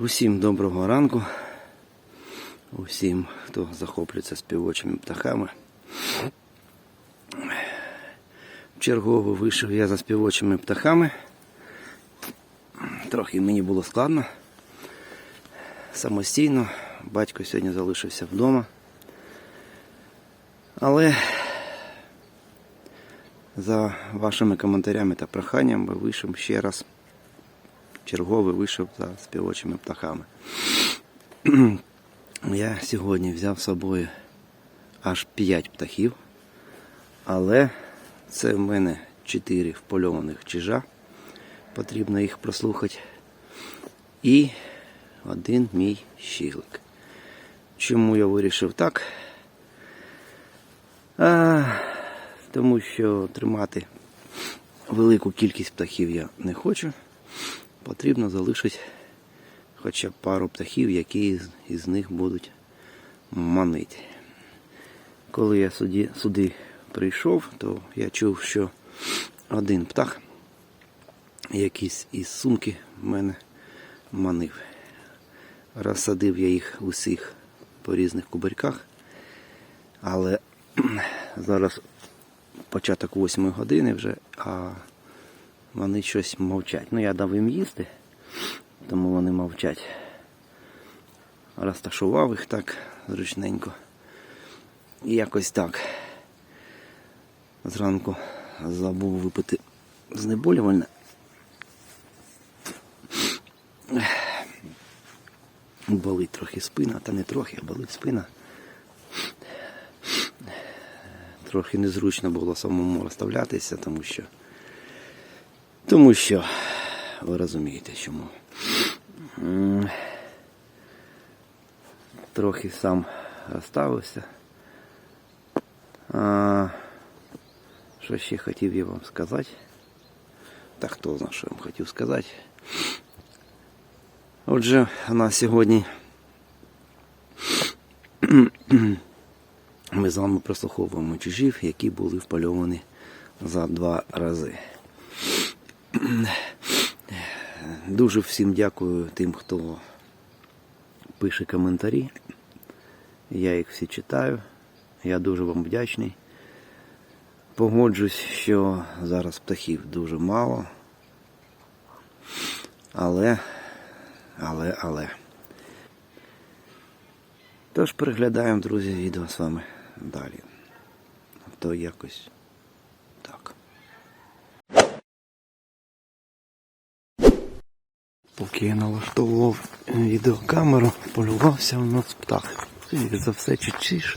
Усім доброго ранку. Усім, хто захоплюється співочими птахами. Чергово вийшов я за співочими птахами. Трохи мені було складно. Самостійно. Батько сьогодні залишився вдома. Але за вашими коментарями та проханнями вийшов ще раз черговий вийшов за співочими птахами. Я сьогодні взяв з собою аж 5 птахів, але це в мене 4 впольованих чижа. Потрібно їх прослухати. І один мій щіглик. Чому я вирішив так? А, тому що тримати велику кількість птахів я не хочу потрібно залишити хоча б пару птахів, які з- із них будуть манити. Коли я сюди, сюди прийшов, то я чув, що один птах якийсь із сумки мене манив. Розсадив я їх усіх по різних кубарьках, але зараз початок 8 години вже, а вони щось мовчать. Ну, я дав їм їсти, тому вони мовчать. Розташував їх так зручненько. І якось так. Зранку забув випити знеболювальне. Болить трохи спина, та не трохи, а болить спина. Трохи незручно було самому розставлятися, тому що тому що ви розумієте чому. Трохи сам розставився. А, що ще хотів я вам сказати? Та хто знає, що я вам хотів сказати. Отже, у нас сьогодні ми з вами прослуховуємо чужів, які були впальовані за два рази. Дуже всім дякую тим, хто пише коментарі. Я їх всі читаю. Я дуже вам вдячний. Погоджусь, що зараз птахів дуже мало. Але, але, але. Тож переглядаємо, друзі, відео з вами далі. То якось Поки я налаштовував відеокамеру, полювався у нас птах. Скоріше за все, чи чиш.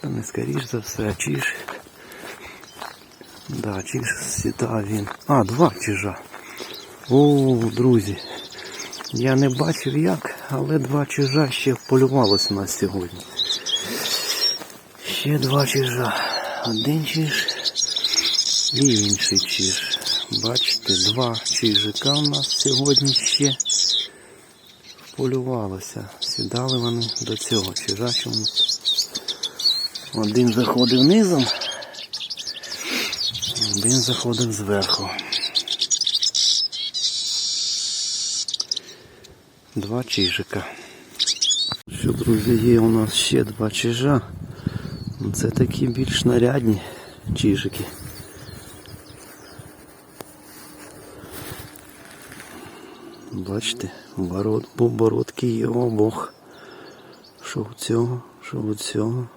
Та не скоріш за все, а чиш. Да, чиш сідав він. А, два чижа. О, друзі. Я не бачив як, але два чижа ще полювалося у нас сьогодні. Ще два чижа. Один чиж і інший чиж. Бачите, два чижика у нас сьогодні ще полювалося. Сідали вони до цього чижа чомусь. Один заходив низом, один заходив зверху. Два чижика. Що, друзі, є у нас ще два чижа. Це такі більш нарядні чижики. Бачите, бород, бо бородки є обох. Що у цього, що у цього.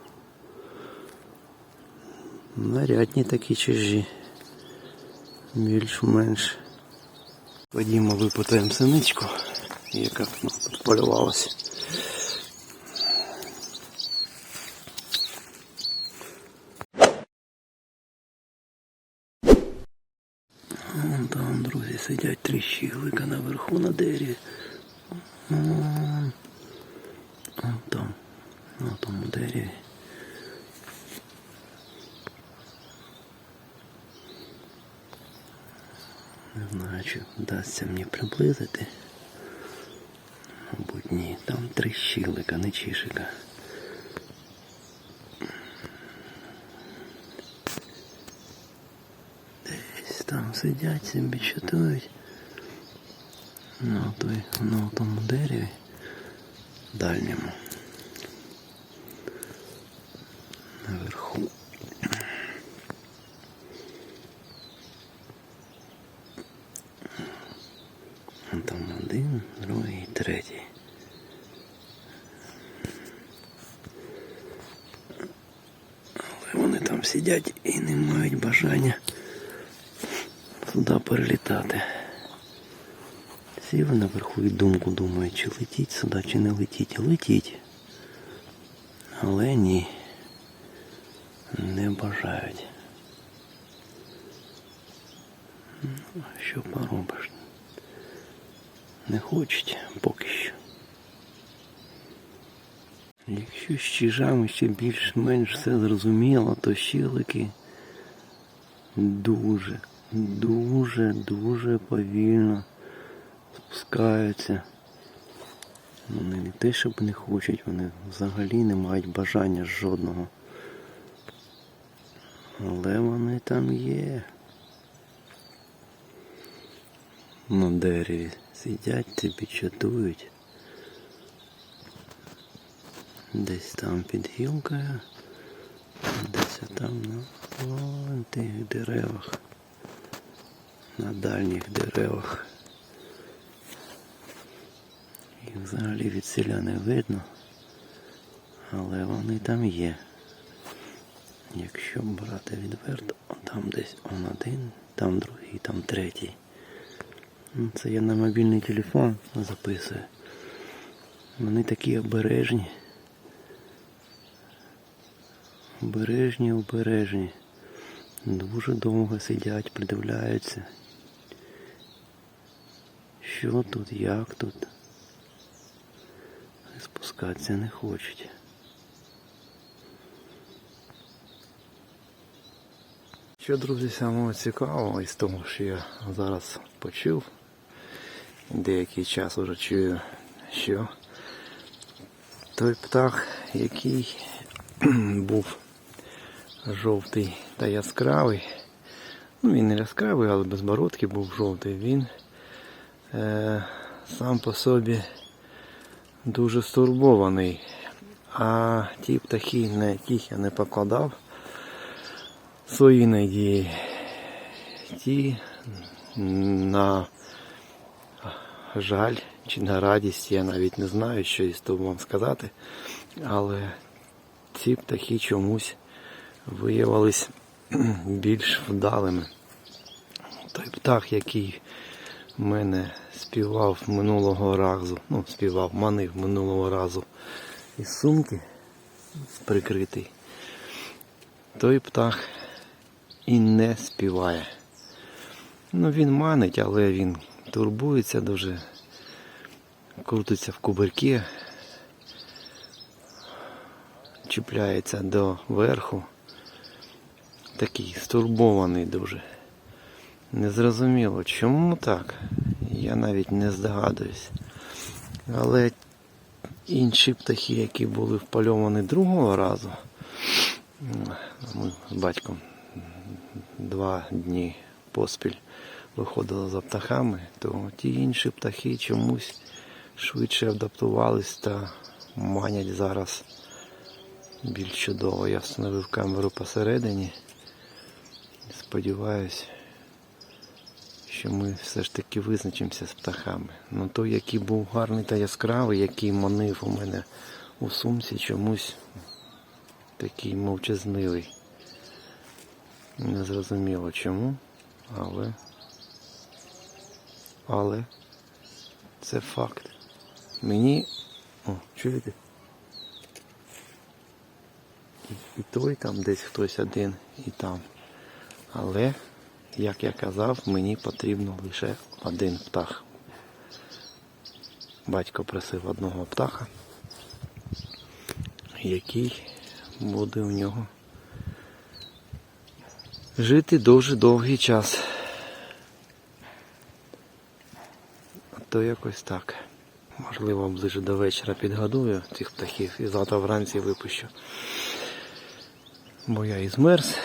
Нарядні такі чужі. Більш-менш. Ходімо, випитаємо синичку, яка тут полювалася. Вон там, друзі, сидять три щіглика наверху на дереві. Вон. Там, на тому дереві. Не знаю, чи вдасться мені приблизити. Мабуть, ні. Там три щілика, не чішика. Десь там сидять, собі чатують. На, той, на тому дереві дальньому. Наверху. Там один, другий, третій. Але вони там сидять і не мають бажання сюди перелітати. Сіли наверху і думку думають, чи летіть сюди, чи не летіть. Летіть. Але ні. Не бажають. Ну, що поробиш? Не хочуть поки що. Якщо з чижами ще більш-менш все зрозуміло, то щелики дуже, дуже, дуже повільно спускаються. Вони не те, щоб не хочуть, вони взагалі не мають бажання жодного. Але вони там є. На дереві сидять, тобі чатують. Десь там під гілкою, десь там на тих деревах, на дальніх деревах. Їх взагалі від селя не видно, але вони там є. Якщо брати відверто, там десь он один, там другий, там третій. Ну, Це я на мобільний телефон записую. Вони такі обережні. Обережні, обережні. Дуже довго сидять, придивляються. Що тут, як тут? І Спускатися не хочуть. Що, друзі, самого цікавого із того, що я зараз почув, деякий час уже чую, що той птах, який був жовтий та яскравий, ну він не яскравий, але безбородкий був жовтий, він е, сам по собі дуже стурбований. А ті птахи, на яких я не покладав свої надії, ті на жаль чи на радість, я навіть не знаю, що із того вам сказати, але ці птахи чомусь виявились більш вдалими. Той птах, який в мене співав минулого разу, ну, співав, манив минулого разу із сумки прикритий, той птах і не співає. Ну, він манить, але він турбується дуже, крутиться в кубирки, чіпляється до верху. Такий стурбований дуже. Незрозуміло, чому так, я навіть не здогадуюсь. Але інші птахи, які були впальовані другого разу, ми з батьком два дні поспіль виходили за птахами, то ті інші птахи чомусь швидше адаптувались та манять зараз більш чудово. Я встановив камеру посередині. Сподіваюсь, що ми все ж таки визначимося з птахами. Ну той, який був гарний та яскравий, який манив у мене у сумці, чомусь такий мовчазнивий. Не зрозуміло чому, але але це факт. Мені... О, чуєте? І той там десь хтось один, і там. Але, як я казав, мені потрібно лише один птах. Батько просив одного птаха, який буде у нього жити дуже довгий час. То якось так. Можливо, ближе до вечора підгодую цих птахів і завтра вранці випущу. Бо я і змерз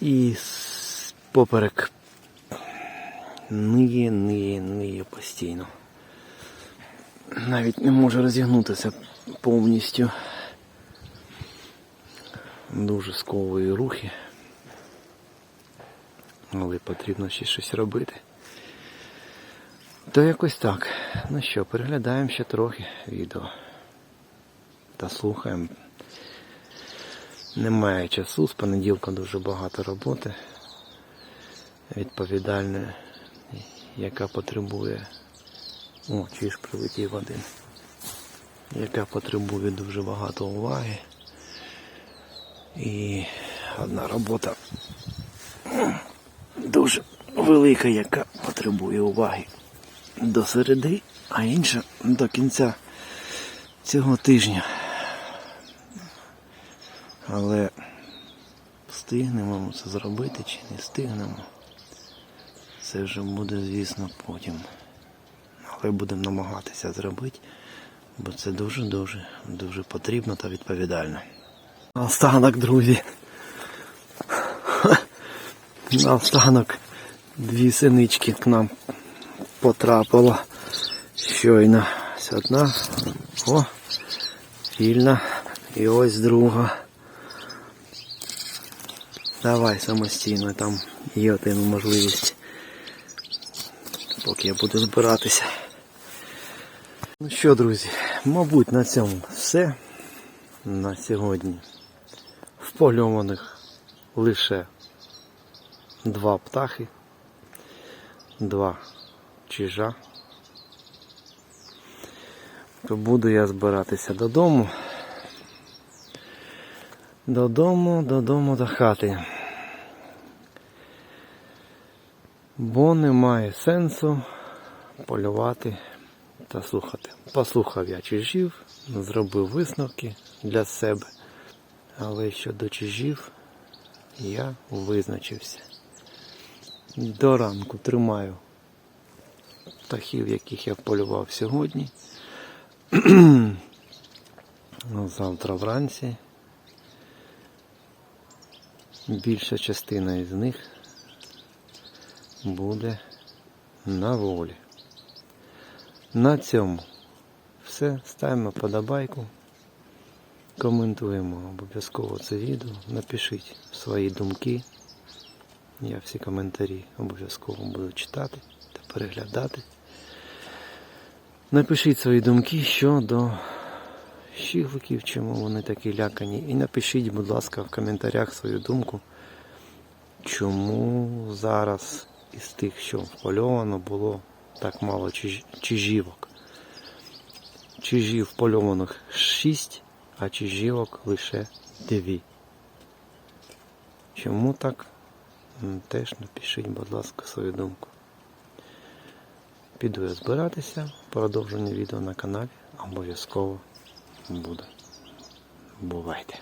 і поперек ниє, ниє, ниє постійно. навіть не може розігнутися повністю. Дуже сковує рухи. Але потрібно ще щось робити. То якось так. Ну що, переглядаємо ще трохи відео. Та слухаємо. Немає часу, з понеділка дуже багато роботи. Відповідальної, яка потребує. О, чи ж прилетів один. Яка потребує дуже багато уваги. І одна робота дуже велика, яка потребує уваги до середи, а інша до кінця цього тижня. Але встигнемо це зробити чи не встигнемо. Це вже буде, звісно, потім. Але будемо намагатися зробити, бо це дуже-дуже дуже потрібно та відповідально. Останок, друзі. Наостанок дві синички к нам потрапило щойно. Ось одна. О, вільна. І ось друга. Давай самостійно, там є один можливість. Поки я буду збиратися. Ну що, друзі, мабуть, на цьому все на сьогодні. Впольованих лише два птахи, два чижа. То буду я збиратися додому. Додому, додому до хати. Бо немає сенсу полювати та слухати. Послухав я чижів, зробив висновки для себе. Але щодо чижів я визначився. До ранку тримаю птахів, яких я полював сьогодні. Ну, Завтра вранці більша частина із них буде на волі. На цьому все. Ставимо подобайку. Коментуємо обов'язково це відео. Напишіть свої думки. Я всі коментарі обов'язково буду читати та переглядати. Напишіть свої думки щодо щігликів, чому вони такі лякані. І напишіть, будь ласка, в коментарях свою думку, чому зараз із тих, що впольовано, було так мало чиж- чижівок. Чижів польованих 6, а чижівок лише 2. Чому так? Теж напишіть, будь ласка, свою думку. Піду я збиратися. Продовження відео на каналі обов'язково буде. Бувайте!